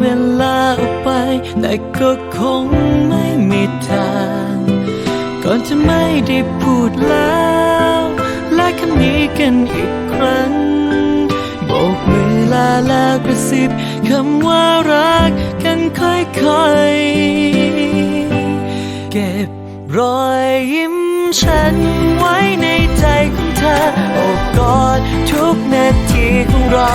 เวลาออกไป แต่ก็คงไม่มีทาง ก่อนจะไม่ได้พูดแล้วและคำนี้กันอีกครั้งโบกมือลาแล้วกระซิบคำว่ารักกันค่อยๆ เก็บรอยยิ้มฉันไว้ในใจของเธอโอบกอดทุกนาทีของเรา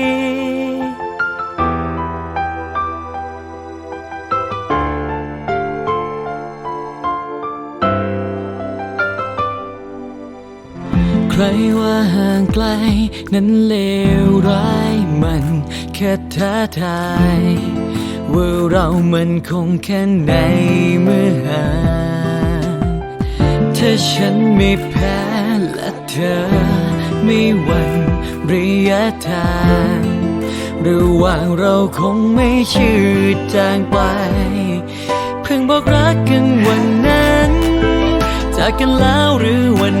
ว่าห่างไกล นั้นเลวร้ายมันแค่ท้าทายว่าเรามันคงแค่ไหนเมื่อห่างถ้าฉันไม่แพ้และเธอ ไม่หวั่นระยะทางระหว่างเราคงไม่ชืดจางไป เพิ่งบอกรักกันวันนั้น จากกันแล้วหรือวัน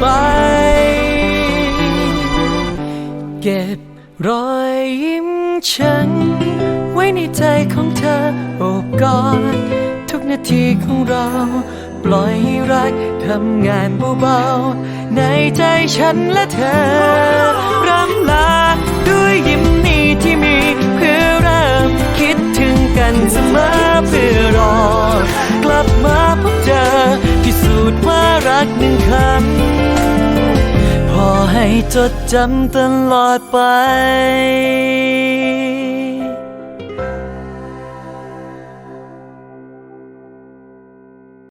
ไป เก็บรอยยิ้มฉัน ไว้ในใจของเธอโอบกอดทุกนาทีของเรา ปล่อยให้รักทำงานเบาๆ ในใจฉันและเธอรำลาด้วยยิ้มนี้ที่มีเพื่อเริ่มคิดถึงกันเสมอเพื่อรอกลับมาพบเจอพิสูจน์ว่ารักหนึ่งคำ ให้จดจำตลอดไป